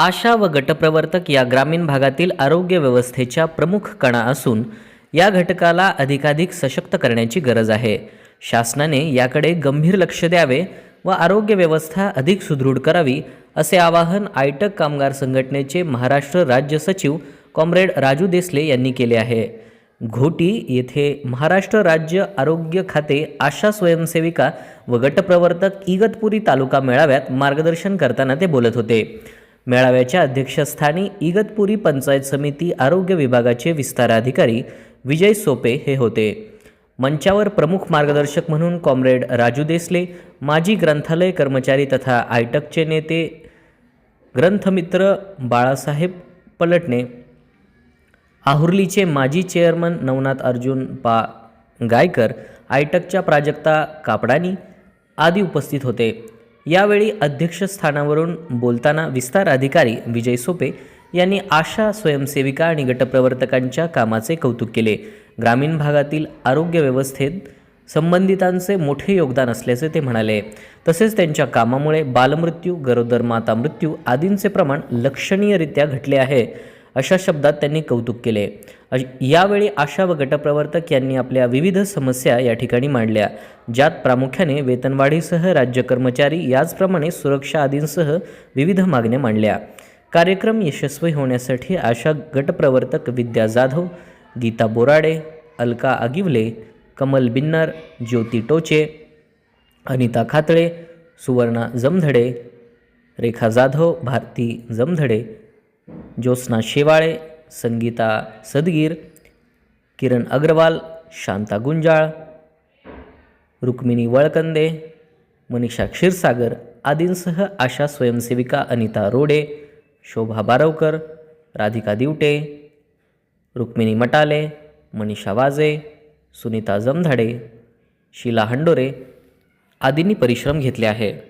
आशा व गटप्रवर्तक या ग्रामीण भागातील आरोग्य व्यवस्थेच्या प्रमुख कणा असून या घटकाला अधिकाधिक सशक्त करण्याची गरज आहे. शासनाने याकडे गंभीर लक्ष द्यावे व आरोग्य व्यवस्था अधिक सुदृढ करावी असे आवाहन आयटक कामगार संघटनेचे महाराष्ट्र राज्य सचिव कॉम्रेड राजू देसले यांनी केले आहे. घोटी येथे महाराष्ट्र राज्य आरोग्य खाते आशा स्वयंसेविका व गटप्रवर्तक इगतपुरी तालुका मेळाव्यात मार्गदर्शन करताना ते बोलत होते. मेळाव्याच्या अध्यक्षस्थानी इगतपुरी पंचायत समिती आरोग्य विभागाचे विस्ताराधिकारी विजय सोपे हे होते. मंचावर प्रमुख मार्गदर्शक म्हणून कॉम्रेड राजू देसले माजी ग्रंथालय कर्मचारी तथा आयटकचे नेते ग्रंथमित्र बाळासाहेब पलटणे आहुर्लीचे माजी चेअरमन नवनाथ अर्जुन पा गायकर आयटकच्या प्राजक्ता कापडानी आदी उपस्थित होते. यावेळी अध्यक्षस्थानावरून बोलताना विस्तार अधिकारी विजय सोपे यांनी आशा स्वयंसेविका आणि गटप्रवर्तकांच्या कामाचे कौतुक केले. ग्रामीण भागातील आरोग्य व्यवस्थेत संबंधितांचे मोठे योगदान असल्याचे ते म्हणाले. तसेच त्यांच्या कामामुळे बालमृत्यू गरोदर माता मृत्यू आदींचे प्रमाण लक्षणीयरित्या घटले आहे. अशा शब्दात त्यांनी कौतुक केले. यावेळी आशा व गटप्रवर्तक यांनी आपल्या विविध समस्या या ठिकाणी मांडल्या ज्यात प्रामुख्याने वेतनवाढीसह राज्य कर्मचारी याचप्रमाणे सुरक्षा आदींसह विविध मागण्या मांडल्या. कार्यक्रम यशस्वी होण्यासाठी आशा गटप्रवर्तक विद्या जाधव गीता बोराडे अलका आगिवले कमल बिन्नर ज्योती टोचे अनिता खातळे सुवर्णा जमधडे रेखा जाधव भारती जमधडे ज्योत्स्ना शेवाळे संगीता सदगीर किरण अग्रवाल शांता गुंजाळ रुक्मिणी वळकंदे मनीषा क्षीरसागर आदींसह आशा स्वयंसेविका अनिता रोडे शोभा बारवकर राधिका दिवटे रुक्मिणी मटाले मनीषा वाजे सुनीता जमधाडे शीला हंडोरे आदींनी परिश्रम घेतले आहे.